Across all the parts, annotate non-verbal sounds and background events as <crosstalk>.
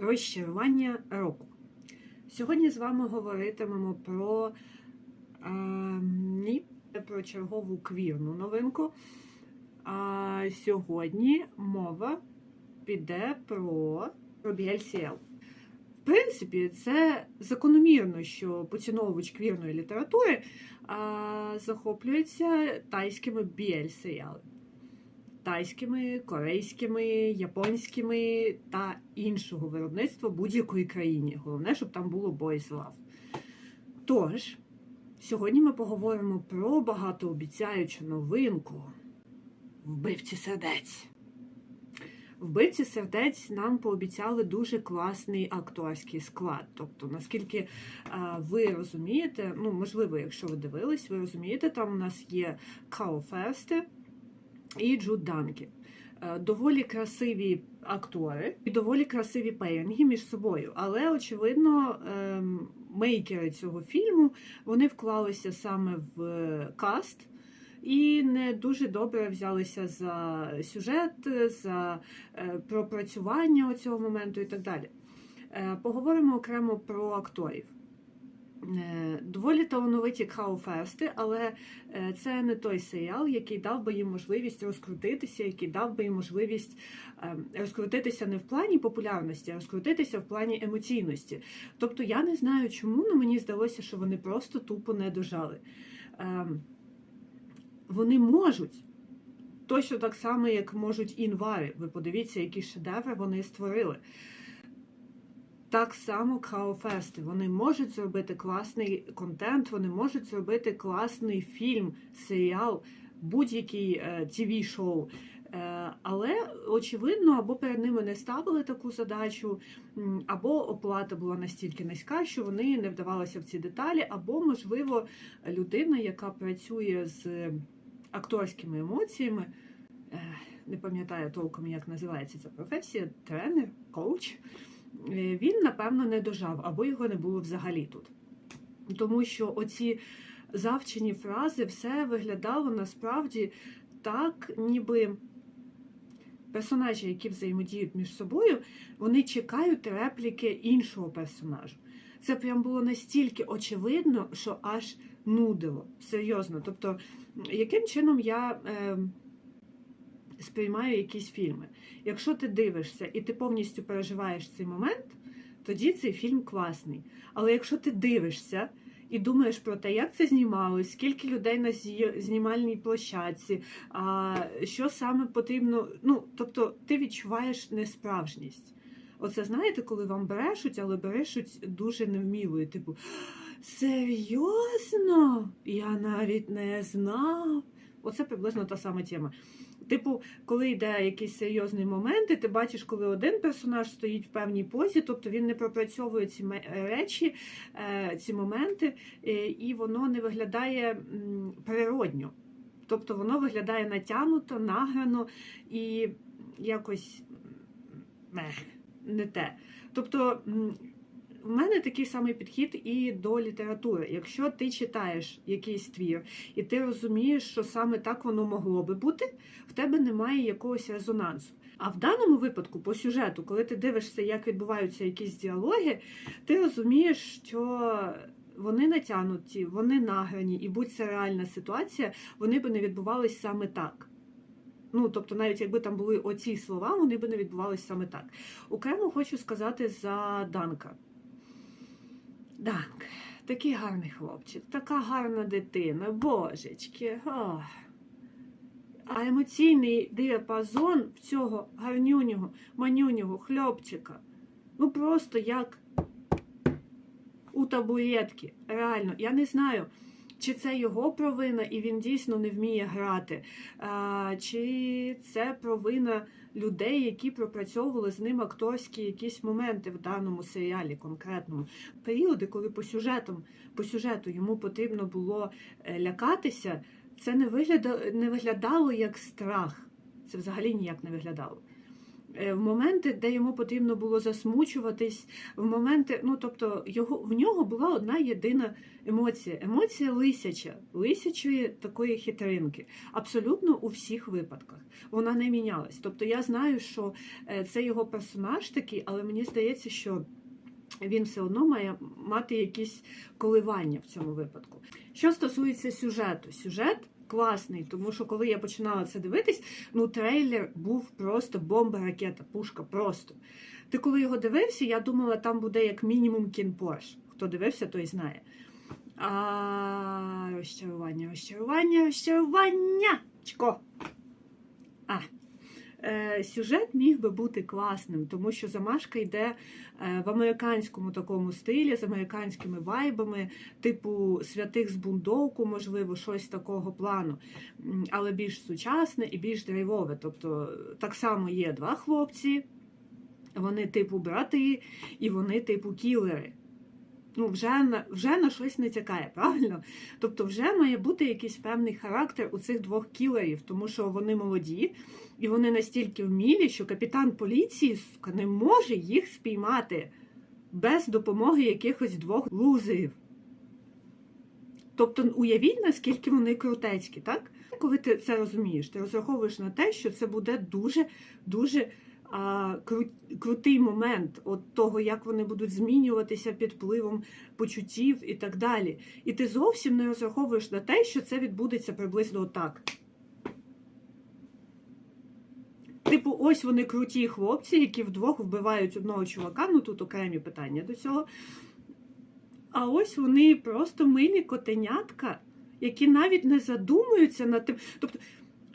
розчарування року. Сьогодні з вами говоритимемо про е, ні, про чергову квірну новинку. А сьогодні мова піде про, про BLCL. В принципі, це закономірно, що поціновувач квірної літератури а, захоплюється тайськими BL-серіалами. Тайськими, корейськими, японськими та іншого виробництва будь-якої країні. Головне, щоб там було boys. Тож, сьогодні ми поговоримо про багатообіцяючу новинку Вбивці сердець. Вбивці сердець нам пообіцяли дуже класний акторський склад. Тобто, наскільки а, ви розумієте, ну можливо, якщо ви дивились, ви розумієте, там у нас є Као Ферсте і Джуд Данкі. Е, Доволі красиві актори і доволі красиві пейнги між собою. Але, очевидно, ем, мейкери цього фільму вони вклалися саме в каст і не дуже добре взялися за сюжет, за е, пропрацювання цього моменту і так далі. Е, Поговоримо окремо про акторів. Е, Доволі талановиті Крауферсти, але е, це не той серіал, який дав би їм можливість розкрутитися, який дав би їм можливість е, розкрутитися не в плані популярності, а розкрутитися в плані емоційності. Тобто я не знаю чому, але мені здалося, що вони просто тупо не дожали. Вони можуть. Точно так само, як можуть інвари. Ви подивіться, які шедеври вони створили. Так само Крауфести. Вони можуть зробити класний контент, вони можуть зробити класний фільм, серіал, будь-який tv шоу Е, Але очевидно, або перед ними не ставили таку задачу, або оплата була настільки низька, що вони не вдавалися в ці деталі, або, можливо, людина, яка працює з акторськими емоціями, е, не пам'ятаю толком, як називається ця професія, тренер, коуч. Е, він, напевно, не дожав, або його не було взагалі тут. Тому що оці завчені фрази все виглядало насправді так, ніби персонажі, які взаємодіють між собою, вони чекають репліки іншого персонажу. Це прям було настільки очевидно, що аж нудило. Серйозно. Тобто, яким чином я. Е, сприймаю якісь фільми. Якщо ти дивишся і ти повністю переживаєш цей момент, тоді цей фільм класний. Але якщо ти дивишся і думаєш про те, як це знімалось, скільки людей на знімальній площадці, що саме потрібно, ну тобто ти відчуваєш несправжність. Оце знаєте, коли вам брешуть, але брешуть дуже невміло. І типу, серйозно? Я навіть не знав. Оце приблизно та сама тема. Типу, коли йде якийсь серйозний момент, і ти бачиш, коли один персонаж стоїть в певній позі, тобто він не пропрацьовує ці речі, е, ці моменти, е, і воно не виглядає природньо. Тобто воно виглядає натягнуто, награно і якось не те. Тобто. В мене такий самий підхід і до літератури. Якщо ти читаєш якийсь твір, і ти розумієш, що саме так воно могло би бути, в тебе немає якогось резонансу. А в даному випадку, по сюжету, коли ти дивишся, як відбуваються якісь діалоги, ти розумієш, що вони натягнуті, вони награні, і будь це реальна ситуація, вони би не відбувались саме так. Ну, тобто, навіть якби там були оці слова, вони би не відбувалися саме так. Окремо хочу сказати за Данка. Данк, такий гарний хлопчик, така гарна дитина, божечки. Ох. А емоційний діапазон в цього гарнюнього, манюнього хлопчика. Ну просто як у табуретки. Реально, я не знаю, чи це його провина, і він дійсно не вміє грати, чи це провина людей, які пропрацьовували з ним акторські якісь моменти в даному серіалі конкретному. Періоди, коли по сюжетам, по сюжету йому потрібно було е, лякатися, це не виглядало, не виглядало як страх. Це взагалі ніяк не виглядало. Е, в моменти, де йому потрібно було засмучуватись, в моменти, ну тобто, його в нього була одна єдина емоція. Емоція лисяча, лисячої такої хитринки. Абсолютно у всіх випадках. Вона не мінялась. Тобто я знаю, що е, це його персонаж такий, але мені здається, що він все одно має мати якісь коливання в цьому випадку. Що стосується сюжету, сюжет класний, тому що коли я починала це дивитись, ну трейлер був просто бомба, ракета, пушка, просто. Ти коли його дивився, я думала, там буде як мінімум кінпорш. Хто дивився, той знає. А розчарування, розчарування, розчарування. Чко. А. Е, сюжет міг би бути класним, тому що замашка йде е, в американському такому стилі, з американськими вайбами, типу святих з бундовку, можливо, щось такого плану, але більш сучасне і більш драйвове. Тобто так само є два хлопці, вони типу брати, і вони типу кілери. Ну, вже вже на щось не тякає, <laughs> правильно? Тобто, вже має бути якийсь певний характер у цих двох кілерів, тому що вони молоді і вони настільки вмілі, що капітан поліції сука, не може їх спіймати без допомоги якихось двох лузерів. Тобто, уявіть, наскільки вони крутецькі, так? Коли ти це розумієш, ти розраховуєш на те, що це буде дуже дуже а, кру, крутий момент от того, як вони будуть змінюватися під впливом почуттів і так далі. І ти зовсім не розраховуєш на те, що це відбудеться приблизно так. Типу, ось вони круті хлопці, які вдвох вбивають одного чувака, ну тут окремі питання до цього. А ось вони просто милі котенятка, які навіть не задумуються над тим. Тобто,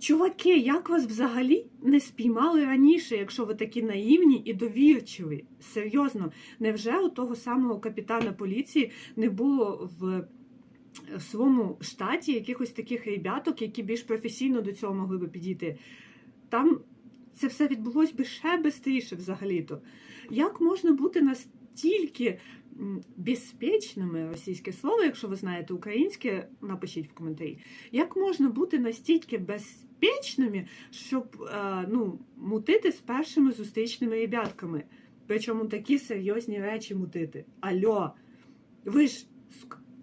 чуваки, як вас взагалі не спіймали раніше, якщо ви такі наївні і довірчиві? Серйозно, невже у того самого капітана поліції не було в в своєму штаті якихось таких ребяток, які більш професійно до цього могли би підійти? Там це все відбулось би ще швидше взагалі-то. Як можна бути настільки безпечними, російське слово, якщо ви знаєте українське, напишіть в коментарі. Як можна бути настільки безпечними, щоб е, ну, мутити з першими зустрічними ребятками? Причому такі серйозні речі мутити. Альо, ви ж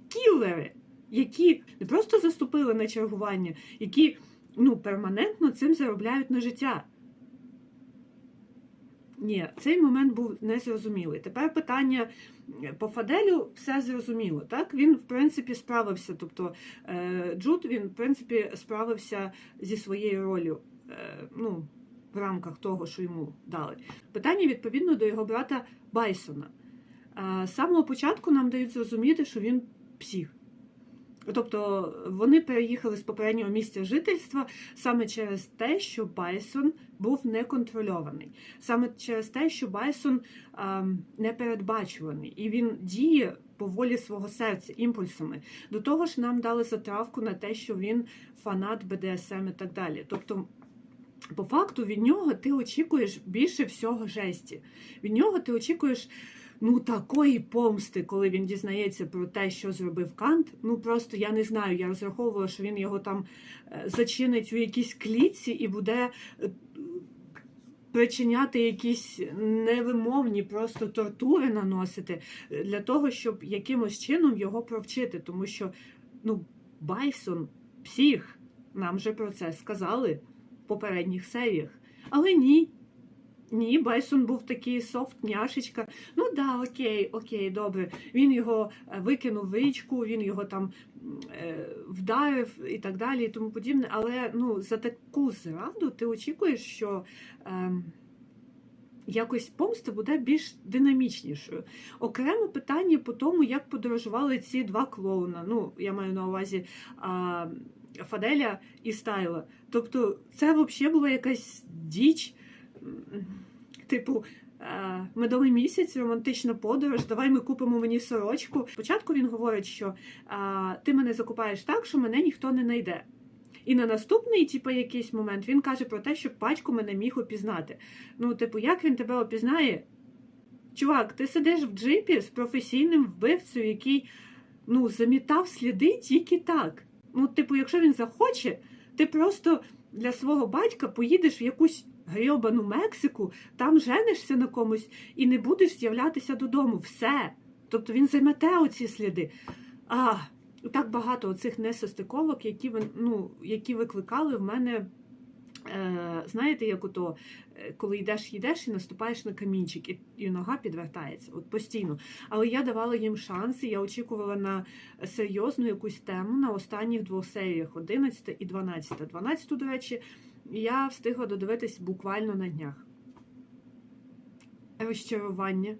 кілери, які не просто заступили на чергування, які ну, перманентно цим заробляють на життя. Ні, цей момент був незрозумілий. Тепер питання по Фаделю все зрозуміло. Так він в принципі справився. Тобто е, Джуд він в принципі справився зі своєю ролью. е, Ну, в рамках того, що йому дали. Питання відповідно до його брата Байсона. Е, З самого початку нам дають зрозуміти, що він псих. Тобто вони переїхали з попереднього місця жительства саме через те, що Байсон був неконтрольований, саме через те, що Байсон а, непередбачуваний, і він діє по волі свого серця, імпульсами. До того ж, нам дали затравку на те, що він фанат БДСМ і так далі. Тобто, по факту від нього ти очікуєш більше всього жесті. Від нього ти очікуєш ну такої помсти, коли він дізнається про те, що зробив Кант. Ну просто я не знаю. Я розраховувала, що він його там е, зачинить у якійсь клітці і буде е, причиняти якісь невимовні просто тортури наносити е, для того, щоб якимось чином його провчити. Тому що ну, Байсон псих, нам же про це сказали в попередніх серіях. Але ні. Ні, Байсон був такий софт, няшечка. Ну да, окей, окей, добре. Він його е, викинув в річку, він його там е, вдарив і так далі, і тому подібне. Але ну, за таку зраду ти очікуєш, що е, якось помста буде більш динамічнішою. Окреме питання по тому, як подорожували ці два клоуна. Ну, я маю на увазі. Е, Фаделя і Стайла. Тобто, це взагалі була якась діч. Типу, е, медовий місяць, романтична подорож, давай ми купимо мені сорочку. Спочатку він говорить, що е, ти мене закупаєш так, що мене ніхто не знайде. І на наступний, типу, якийсь момент він каже про те, що батько мене міг опізнати. Ну, типу, як він тебе опізнає? Чувак, ти сидиш в джипі з професійним вбивцею, який ну, замітав сліди тільки так. Ну, типу, якщо він захоче, Ти просто для свого батька поїдеш в якусь грьобану Мексику, там женишся на комусь і не будеш з'являтися додому. Все. Тобто він займете оці сліди. А так багато оцих несостиковок, які ну, які викликали в мене. Е, знаєте, як ото, е, коли йдеш, йдеш і наступаєш на камінчик, і, і нога підвертається, от постійно. Але я давала їм шанси, я очікувала на серйозну якусь тему на останніх двох серіях 11 і 12. 12, до речі, я встигла додивитись буквально на днях. Розчарування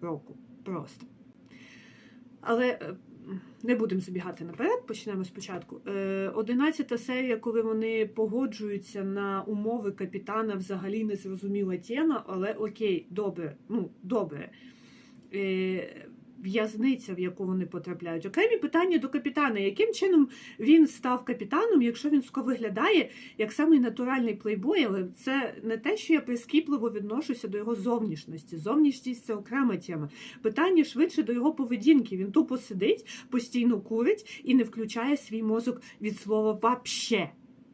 року. Просто. Але е, не будемо забігати наперед, почнемо спочатку. Е, Одинадцята серія, коли вони погоджуються на умови капітана, взагалі не зрозуміла тема, але окей, добре, ну, добре. В'язниця, в яку вони потрапляють. Окремі питання до капітана. Яким чином він став капітаном, якщо він сука, виглядає як самий натуральний плейбой, але це не те, що я прискіпливо відношуся до його зовнішності. Зовнішність це окрема тема. Питання швидше до його поведінки. Він тупо сидить, постійно курить і не включає свій мозок від слова вообще.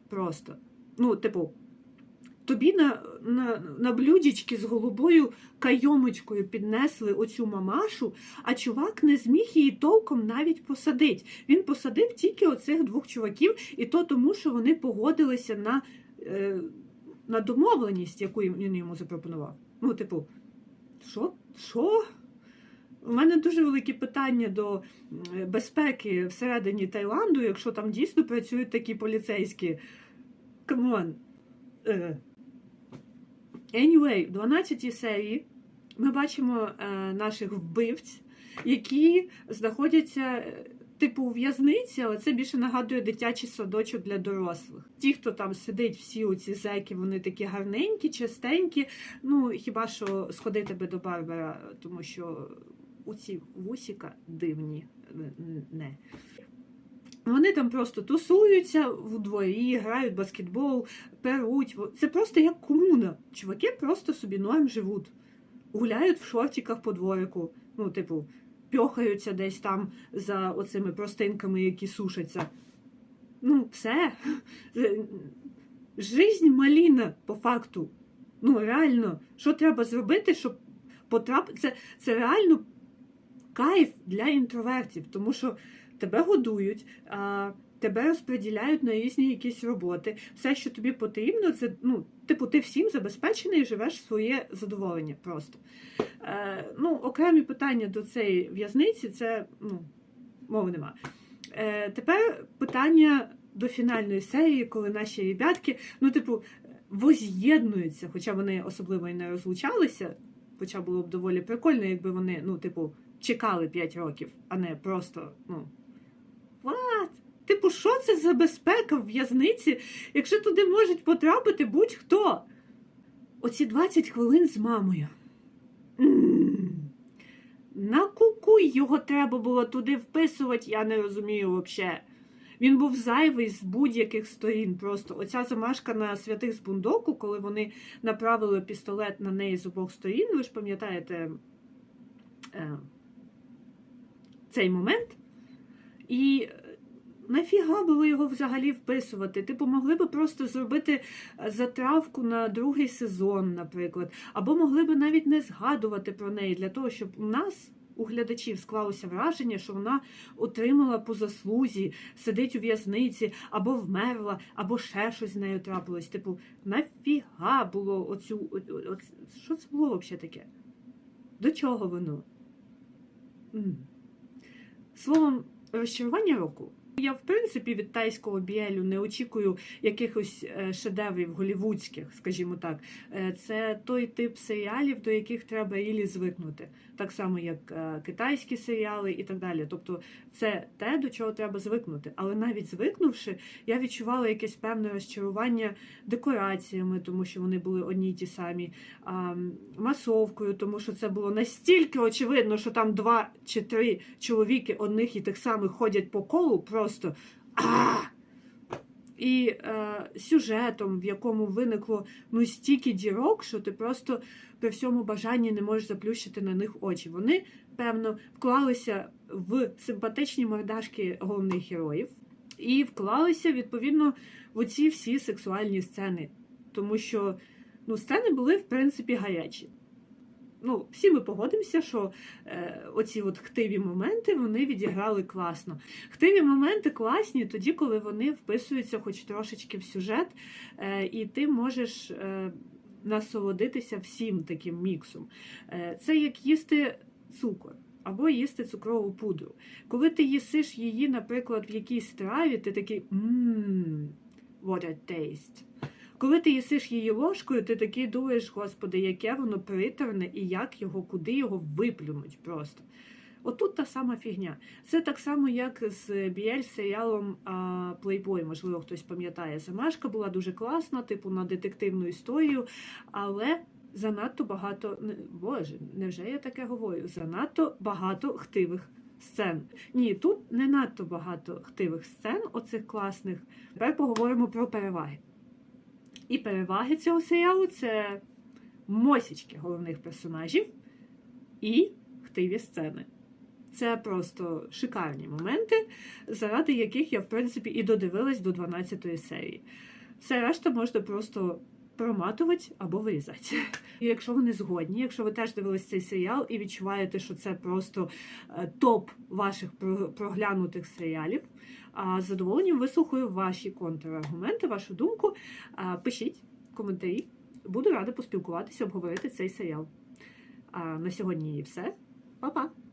Просто. Ну, типу, тобі на, на, на блюдечки з голубою кайомочкою піднесли оцю мамашу, а чувак не зміг її толком навіть посадити. Він посадив тільки оцих двох чуваків, і то тому, що вони погодилися на, е, на домовленість, яку він йому запропонував. Ну, типу, що? Що? У мене дуже великі питання до безпеки всередині Таїланду, якщо там дійсно працюють такі поліцейські. Камон. Е. Anyway, в 12 серії ми бачимо е, наших вбивць, які знаходяться. е, Типу у в'язниці, але це більше нагадує дитячий садочок для дорослих. Ті, хто там сидить, всі оці зеки, вони такі гарненькі, чистенькі. Ну хіба що сходити би до Барбера, тому що оці вусіка дивні не. Вони там просто тусуються в дворі, грають баскетбол, перуть. Це просто як комуна. Чуваки просто собі норм живуть. Гуляють в шортиках по дворику. Ну, типу, пьохаються десь там за оцими простинками, які сушаться. Ну, все. Жизнь маліна, по факту. Ну, реально, що треба зробити, щоб потрапити. Це, це реально кайф для інтровертів, тому що тебе годують, тебе розподіляють на різні якісь роботи. Все, що тобі потрібно, це ну, типу, ти всім забезпечений і живеш своє задоволення просто. Е, ну, окремі питання до цієї в'язниці це ну, мови нема. Е, тепер питання до фінальної серії, коли наші ребятки, ну, типу, воз'єднуються, хоча вони особливо і не розлучалися, хоча було б доволі прикольно, якби вони, ну, типу, чекали 5 років, а не просто, ну. What? Типу, що це за безпека в в'язниці, якщо туди можуть потрапити будь-хто? Оці 20 хвилин з мамою. На кукуй його треба було туди вписувати, я не розумію взагалі. Він був зайвий з будь-яких сторін. Просто оця замашка на святих з бундоку, коли вони направили пістолет на неї з обох сторін, ви ж пам'ятаєте е, цей момент. І е, нафіга було його взагалі вписувати? Типу, могли би просто зробити е, затравку на другий сезон, наприклад, або могли би навіть не згадувати про неї для того, щоб у нас. У глядачів склалося враження, що вона отримала по заслузі, сидить у в'язниці, або вмерла, або ще щось з нею трапилось. Типу, нафіга було оцю. о- Що це було взагалі таке? До чого воно? Словом, розчарування року. Я, в принципі, від тайського біелю не очікую якихось е, шедеврів голівудських, скажімо так. Е, Це той тип серіалів, до яких треба рілі звикнути. Так само, як е, китайські серіали і так далі. Тобто, це те, до чого треба звикнути. Але навіть звикнувши, я відчувала якесь певне розчарування декораціями, тому що вони були одні й ті самі, масовкою, тому що це було настільки очевидно, що там два чи три чоловіки одних і тих самих ходять по колу, просто а і е, сюжетом, в якому виникло ну стільки дірок, що ти просто при всьому бажанні не можеш заплющити на них очі. Вони, певно, вклалися в симпатичні мордашки головних героїв. і вклалися відповідно в оці всі сексуальні сцени. Тому що ну, сцени були, в принципі, гарячі. Ну, всі ми погодимося, що е, оці от хтиві моменти вони відіграли класно. Хтиві моменти класні тоді, коли вони вписуються хоч трошечки в сюжет, е, і ти можеш е, насолодитися всім таким міксом. Е, це як їсти цукор. Або їсти цукрову пудру. Коли ти їсиш її, наприклад, в якійсь страві, ти такий ммм, what a taste. Коли ти їсиш її ложкою, ти такий думаєш, господи, яке воно приторне і як його, куди його виплюнуть просто. Отут та сама фігня. Це так само, як з BL серіалом Playboy, можливо, хтось пам'ятає. Замашка була дуже класна, типу на детективну історію, але занадто багато. Боже, невже я таке говорю? Занадто багато хтивих сцен. Ні, тут не надто багато хтивих сцен, оцих класних. Тепер поговоримо про переваги. І переваги цього серіалу це мосічки головних персонажів і хтиві сцени. Це просто шикарні моменти, заради яких я, в принципі, і додивилась до 12 серії. Все решта можна просто проматувати або вирізати. І якщо ви не згодні, якщо ви теж дивились цей серіал і відчуваєте, що це просто е, топ ваших проглянутих серіалів, з задоволенням вислухаю ваші контраргументи, вашу думку. Пишіть коментарі. Буду рада поспілкуватися, обговорити цей серіал. А на сьогодні все. Па-па!